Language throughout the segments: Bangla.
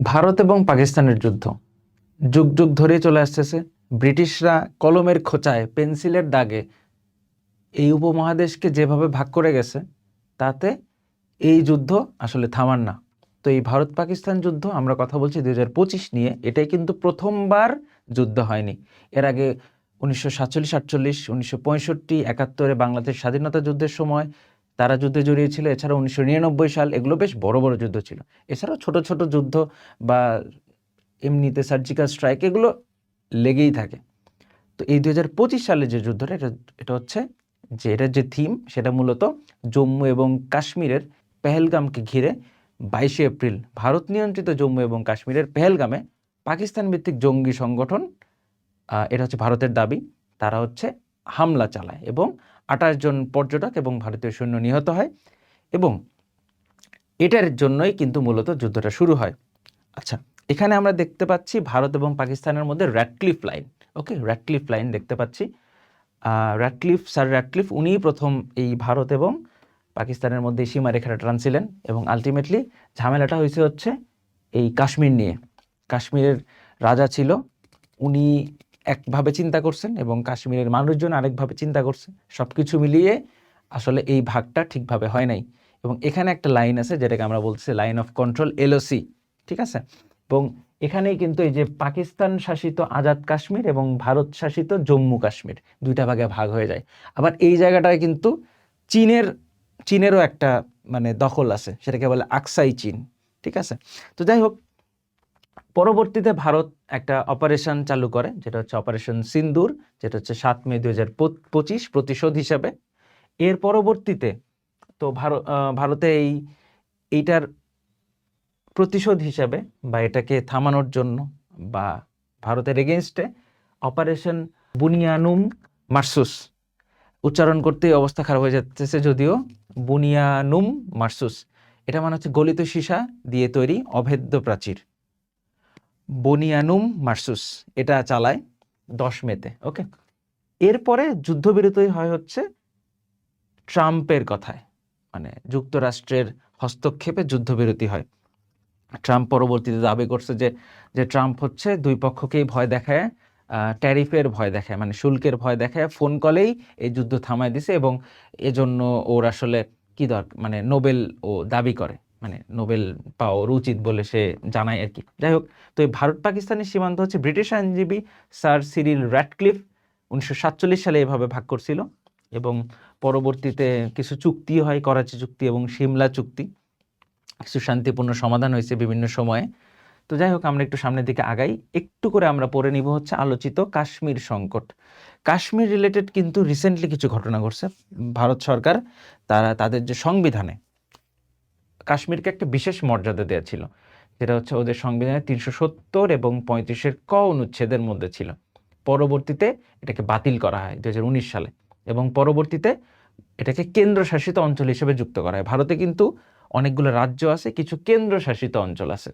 ভারত এবং পাকিস্তানের যুদ্ধ। যুগ যুগ ধরে চলে আসতেছে। ব্রিটিশরা কলমের খোঁচায়, পেন্সিলের দাগে এই উপমহাদেশকে যেভাবে ভাগ করে গেছে, তাতে এই যুদ্ধ আসলে থামার না। তো এই ভারত পাকিস্তান যুদ্ধ আমরা কথা বলছি দু হাজার পঁচিশ নিয়ে। এটাই কিন্তু প্রথমবার যুদ্ধ হয়নি। এর আগে উনিশশো সাতচল্লিশ, আটচল্লিশ, উনিশশো পঁয়ষট্টি, একাত্তরে বাংলাদেশ স্বাধীনতা যুদ্ধের সময় তারা যুদ্ধে জড়িয়েছিল। এছাড়া উনিশশো নিরানব্বই সাল এগুলো বেশ বড় বড় যুদ্ধ ছিল। এছাড়াও ছোট ছোট যুদ্ধ বা এমনিতে সার্জিক্যাল স্ট্রাইক এগুলো লেগেই থাকে। তো এই দু হাজার পঁচিশ সালে যে যুদ্ধটা, এটা এটা হচ্ছে যে এটার যে থিম সেটা মূলত জম্মু এবং কাশ্মীরের পেহেলগামকে ঘিরে বাইশে এপ্রিল, ভারত নিয়ন্ত্রিত জম্মু এবং কাশ্মীরের পেহেলগামে পাকিস্তান ভিত্তিক জঙ্গি সংগঠন এটা হচ্ছে ভারতের দাবি। তারা হচ্ছে হামলা চালায় এবং আঠাশ জন পর্যটক এবং ভারতীয় সৈন্য নিহত হয় এবং এটার জন্যই কিন্তু মূলত যুদ্ধটা শুরু হয়। আচ্ছা এখানে আমরা দেখতে পাচ্ছি ভারত এবং পাকিস্তানের মধ্যে Radcliffe line okay Radcliffe line দেখতে পাচ্ছি। র্যাডক্লিফ স্যার র্যাডক্লিফ উনিই প্রথম এই ভারত এবং পাকিস্তানের মধ্যে সীমারেখাটা টানছিলেন এবং আলটিমেটলি ঝামেলাটা হয়েছে হচ্ছে এই কাশ্মীর নিয়ে। কাশ্মীরের রাজা ছিল, উনি একভাবে চিন্তা করছেন এবং কাশ্মীরের মানুষজন আরেকভাবে চিন্তা করছে সব কিছু মিলিয়ে আসলে এই ভাগটা ঠিকভাবে হয় নাই। এবং এখানে একটা লাইন আছে যেটাকে আমরা বলছি লাইন অফ কন্ট্রোল এলওসি, ঠিক আছে? এবং এখানেই কিন্তু এই যে পাকিস্তান শাসিত আজাদ কাশ্মীর এবং ভারত শাসিত জম্মু কাশ্মীর, দুইটা ভাগে ভাগ হয়ে যায়। আবার এই জায়গাটায় কিন্তু চীনের, চীনেরও একটা মানে দখল আছে, সেটাকে বলে আকসাই চীন, ঠিক আছে? তো যাই হোক পরবর্তীতে ভারত একটা অপারেশন চালু করে, যেটা হচ্ছে অপারেশন সিন্দুর, যেটা হচ্ছে সাত মে দুই হাজার পঁচিশ প্রতিশোধ হিসাবে। এর পরবর্তীতে তো ভারত ভারতে এই, এইটার প্রতিশোধ হিসাবে বা এটাকে থামানোর জন্য বা ভারতের এগেনস্টে অপারেশন বুনিয়ানুম মার্সুস, উচ্চারণ করতেই অবস্থা খারাপ হয়ে যাচ্ছে যদিও বুনিয়ানুম মার্সুস। এটা মানে হচ্ছে গলিত সীসা দিয়ে তৈরি অভেদ্য প্রাচীর। বনিয়ানুম মার্সুস, এটা চালায় দশ মেতে, ওকে? এরপরে যুদ্ধবিরতি হয় হচ্ছে ট্রাম্পের কথায় মানে যুক্তরাষ্ট্রের হস্তক্ষেপে যুদ্ধবিরতি হয়। ট্রাম্প পরবর্তীতে দাবি করছে যে যে ট্রাম্প হচ্ছে দুই পক্ষকেই ভয় দেখায় ট্যারিফের ভয় দেখায় মানে শুল্কের ভয় দেখায়, ফোন কলেই এই যুদ্ধ থামায় দিছে এবং এজন্য ওর আসলে কি দরকার মানে নোবেল ও দাবি করে। মানে নোবেল পাওয়ার উচিত বলে সে জানায় আর কি। যাই হোক, তো এই ভারত পাকিস্তানের সীমান্ত হচ্ছে ব্রিটিশ আইনজীবী স্যার সিরিল র্যাটক্লিফ উনিশশো সাতচল্লিশ সালে এভাবে ভাগ করছিল এবং পরবর্তীতে কিছু চুক্তি হয়, করাচি চুক্তি এবং সিমলা চুক্তি। কিছু শান্তিপূর্ণ সমাধান হয়েছে বিভিন্ন সময়ে। তো যাই হোক, আমরা একটু সামনের দিকে আগাই। একটু করে আমরা পড়ে নিব হচ্ছে আলোচিত কাশ্মীর সংকট। কাশ্মীর রিলেটেড কিন্তু রিসেন্টলি কিছু ঘটনা ঘটছে। ভারত সরকার তারা, তাদের যে সংবিধানে কাশ্মীরকে একটা বিশেষ মর্যাদা দেওয়া ছিল, যেটা হচ্ছে ওদের সংবিধানে তিনশো সত্তর এবং পঁয়ত্রিশের ক অনুচ্ছেদের মধ্যে ছিল। পরবর্তীতে এটাকে বাতিল করা হয় দুই হাজার উনিশ সালে এবং পরবর্তীতে এটাকে কেন্দ্রশাসিত অঞ্চল হিসেবে যুক্ত করা হয়। ভারতে কিন্তু অনেকগুলো রাজ্য আছে, কিছু কেন্দ্রশাসিত অঞ্চল আছে।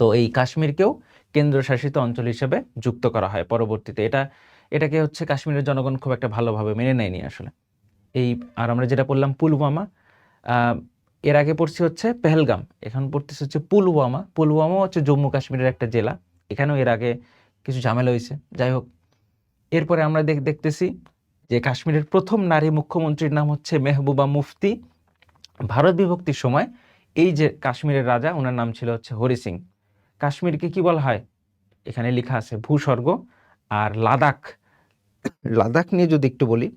তো এই কাশ্মীরকেও কেন্দ্রশাসিত অঞ্চল হিসেবে যুক্ত করা হয় পরবর্তীতে। এটা, এটাকে হচ্ছে কাশ্মীরের জনগণ খুব একটা ভালোভাবে মেনে নেয়নি আসলে। এই, আর আমরা যেটা বললাম পুলওয়ামা এর আগে পড়ছি হচ্ছে পেহেলগাম, এখন পড়তেছে হচ্ছে পুলওয়ামা। পুলওয়ামা হচ্ছে জম্মু কাশ্মীরের একটা জেলা, এখানেও এর আগে কিছু ঝামেলা হয়েছে। যাই হোক, এরপরে আমরা দেখ, দেখতেছি যে কাশ্মীরের প্রথম নারী মুখ্যমন্ত্রীর নাম হচ্ছে মেহবুবা মুফতি। ভারত বিভক্তির সময় এই যে কাশ্মীরের রাজা, ওনার নাম ছিল হচ্ছে হরি সিং। কাশ্মীরকে কি বলা হয়? এখানে লেখা আছে ভূস্বর্গ আর লাদাখ। লাদাখ নিয়ে যদি একটু বলি,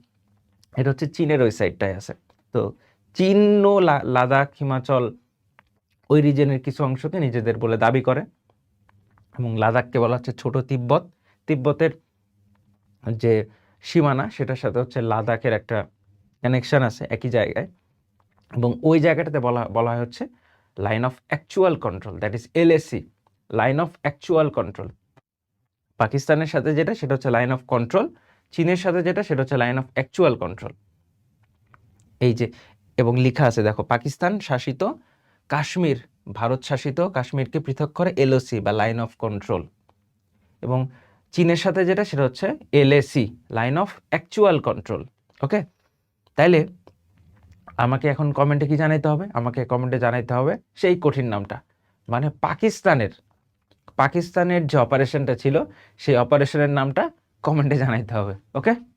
এটা হচ্ছে চীনের ওই সাইডটায় আছে। তো ও লাদাখ, হিমাচল ওই রিজনের কিছু অংশকে নিজেদের বলে দাবি করে এবং লাদাখকে বলা হচ্ছে ছোট তিব্বত। তিব্বতের যে সীমানা, সেটার সাথে হচ্ছে লাদাখের একটা কানেকশন আছে একই জায়গায় এবং ওই জায়গাটাতে বলা বলা হচ্ছে line of actual control that is LAC line of actual control পাকিস্তানের সাথে যেটা, সেটা হচ্ছে লাইন অফ কন্ট্রোল চীনের সাথে যেটা, সেটা হচ্ছে লাইন অফ অ্যাকচুয়াল কন্ট্রোল এই যে এবং লেখা আছে, দেখো, পাকিস্তান শাসিত, কাশ্মীর, ভারত শাসিত, কাশ্মীরকে পৃথক করে এলওসি বা লাইন অফ কন্ট্রোল। এবং চীনের সাথে যেটা, সেটা হচ্ছে LAC, line of actual control, okay? তাইলে আমাকে এখন কমেন্টে কি জানাইতে হবে? আমাকে কমেন্টে জানাইতে হবে সেই কঠিন নামটা। মানে পাকিস্তানের পাকিস্তানের যে অপারেশনটা ছিল, সেই অপারেশনের নামটা কমেন্টে জানাইতে হবে, ওকে?